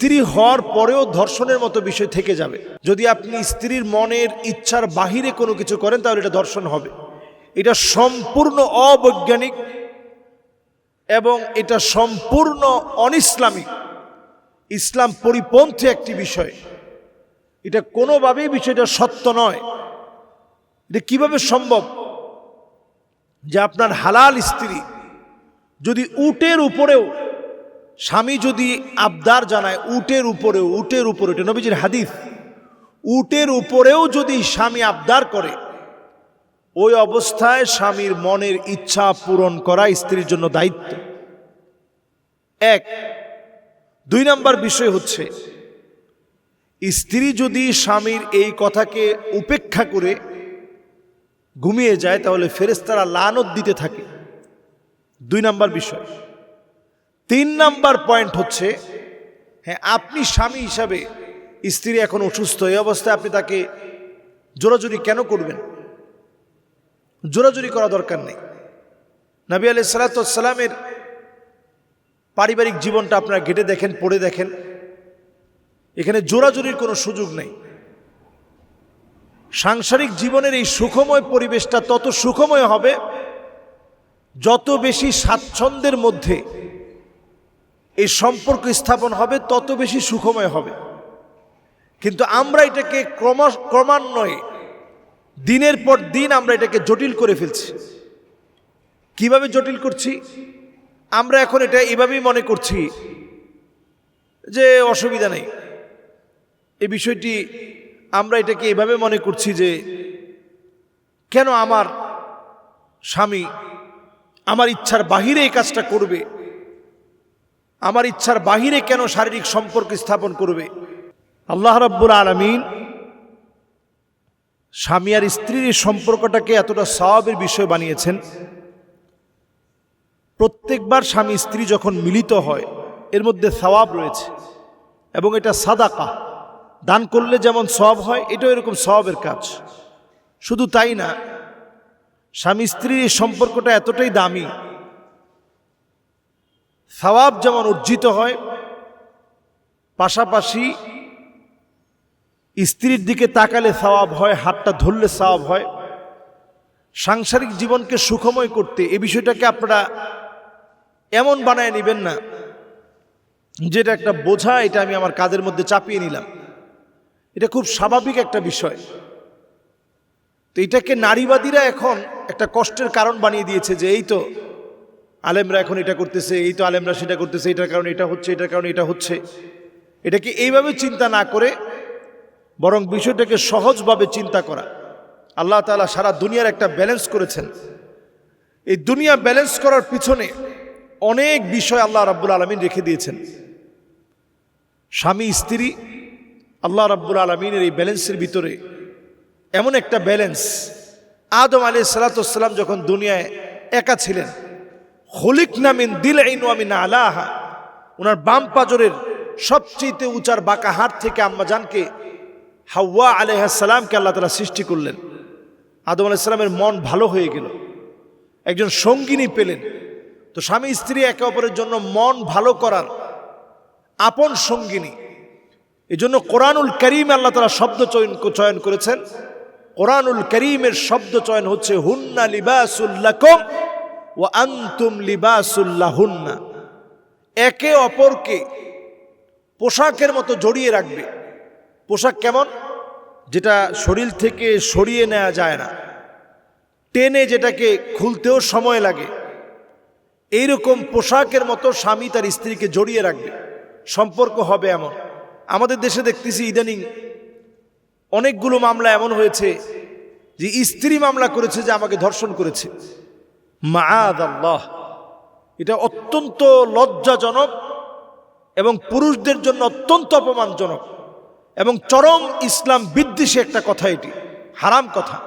স্ত্রী হওয়ার পরেও ধর্ষণের মতো বিষয় থেকে যাবে। যদি আপনি স্ত্রীর মনের ইচ্ছার বাহিরে কোনো কিছু করেন, তাহলে এটা ধর্ষণ হবে। এটা সম্পূর্ণ অবৈজ্ঞানিক এবং এটা সম্পূর্ণ অনিসলামিক। ইসলাম পরিপন্থী একটি বিষয়। এটা কোনোভাবেই বিষয়টা সত্য নয়। এটা কীভাবে সম্ভব? যে আপনার হালাল স্ত্রী যদি উটের উপরেও স্বামী যদি আবদার জানায় উটের উপরেও, উটের উপরে, এটা নবীজির হাদিস। উটের উপরেও যদি স্বামী আবদার করে, ওই অবস্থায় স্বামীর মনের ইচ্ছা পূরণ করা স্ত্রীর জন্য দায়িত্ব। এক, দুই নাম্বার বিষয় হচ্ছে, স্ত্রী যদি স্বামীর এই কথাকে উপেক্ষা করে ঘুমিয়ে যায়, তাহলে ফেরেস্তারা লানত দিতে থাকে। দুই নাম্বার বিষয় তিন নাম্বার পয়েন্ট হচ্ছে হ্যাঁ আপনি স্বামী হিসাবে স্ত্রী এখন অসুস্থ, এই অবস্থায় আপনি তাকে জোরাজুরি কেন করবেন? জোরাজুরি করা দরকার নেই। নবী আলি সালাতামের পারিবারিক জীবনটা আপনারা ঘেটে দেখেন, পড়ে দেখেন। এখানে জোরাজুরির কোনো সুযোগ নেই। সাংসারিক জীবনের এই সুখময় পরিবেশটা তত সুখময় হবে, যত বেশি স্বাচ্ছন্দ্যের মধ্যে এই সম্পর্ক স্থাপন হবে, তত বেশি সুখময় হবে। কিন্তু আমরা এটাকে ক্রম, ক্রমান্বয়ে, দিনের পর দিন আমরা এটাকে জটিল করে ফেলছি। কীভাবে জটিল করছি? আমরা এখন এটা এভাবেই মনে করছি যে অসুবিধা নেই। এই বিষয়টি আমরা এটাকে এভাবে মনে করছি যে কেন আমার স্বামী আমার ইচ্ছার বাহিরে এই কাজটা করবে? আমার ইচ্ছার বাহিরে কেন শারীরিক সম্পর্ক স্থাপন করবে? আল্লাহ রাব্বুল আলমিন স্বামী আর স্ত্রীর সম্পর্কটাকে এতটা স্বভাবের বিষয় বানিয়েছেন। প্রত্যেকবার স্বামী স্ত্রী যখন মিলিত হয়, এর মধ্যে সওয়াব রয়েছে এবং এটা সাদাকা। দান করলে যেমন সব হয়, এটাও এরকম সবের কাজ। শুধু তাই না, স্বামী স্ত্রীর সম্পর্কটা এতটাই দামি সওয়াব যেমন অর্জিত হয়, পাশাপাশি স্ত্রীর দিকে তাকালে সওয়াব হয়, হাতটা ধরলে সওয়াব হয়। সাংসারিক জীবনকে সুখময় করতে এ বিষয়টাকে আপনারা এমন বানায় নেবেন না, যেটা একটা বোঝা, এটা আমি আমার কাজের মধ্যে চাপিয়ে নিলাম। এটা খুব স্বাভাবিক একটা বিষয়। তো এটাকে নারীবাদীরা এখন একটা কষ্টের কারণ বানিয়ে দিয়েছে যে এই তো আলেমরা এখন এটা করতেছে, এই তো আলেমরা সেটা করতেছে, এটার কারণে এটা হচ্ছে, এটার কারণে এটা হচ্ছে। এটাকে এইভাবে চিন্তা না করে বরং বিষয়টাকে সহজভাবে চিন্তা করা। আল্লাহ তালা সারা দুনিয়ার একটা ব্যালেন্স করেছেন। এই দুনিয়া ব্যালেন্স করার পিছনে অনেক বিষয় আল্লাহ রাব্বুল আলমিন রেখে দিয়েছেন। স্বামী, স্ত্রী, আল্লাহ রাব্বুল আলমিনের এই ব্যালেন্সের ভিতরে এমন একটা ব্যালেন্স আদম আলী সালাতাম যখন দুনিয়ায় একা ছিলেন হলিক নামিন দিল আমিন আলাহা। ওনার বাম পাজরের সবচেয়ে উঁচার বাঁকা হাট থেকে আম্মা জানকে হাওয়া আলহাসালামকে আল্লাহ তালা সৃষ্টি করলেন। আদম আলাইসালামের মন ভালো হয়ে গেল। একজন সঙ্গিনী পেলেন। তো স্বামী স্ত্রী একে অপরের জন্য মন ভালো করার আপন সঙ্গিনী। এই জন্য কোরআনুল করিম আল্লাহ তালা শব্দ চয়ন চয়ন করেছেন। কোরআনুল করিমের শব্দ চয়ন হচ্ছে, হুন্না লিবাসুল্লাকম ও আন্তুম লিবাসুল্লাহ হুন্না একে অপরকে পোশাকের মতো জড়িয়ে রাখবে। পোশাক কেমন? যেটা শরীর থেকে সরিয়ে নেওয়া যায় না। টেনে যেটাকে খুলতেও সময় লাগে। এইরকম পোশাকের মতো স্বামী তার স্ত্রীকে জড়িয়ে রাখবে। সম্পর্ক হবে এমন। আমাদের দেশে দেখতেছি ইদানিং অনেকগুলো মামলা এমন হয়েছে যে স্ত্রী মামলা করেছে যে আমাকে ধর্ষণ করেছে। মাআদ আল্লাহ এটা অত্যন্ত লজ্জাজনক এবং পুরুষদের জন্য অত্যন্ত অপমানজনক এবং চরম ইসলাম বিদ্বেষী একটা কথা এটি, হারাম কথা।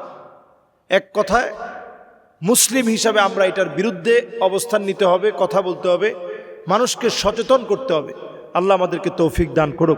এক কথায়, মুসলিম হিসাবে আমরা এটার বিরুদ্ধে অবস্থান নিতে হবে, কথা বলতে হবে, মানুষকে সচেতন করতে হবে। আল্লাহ আমাদেরকে তৌফিক দান করুক।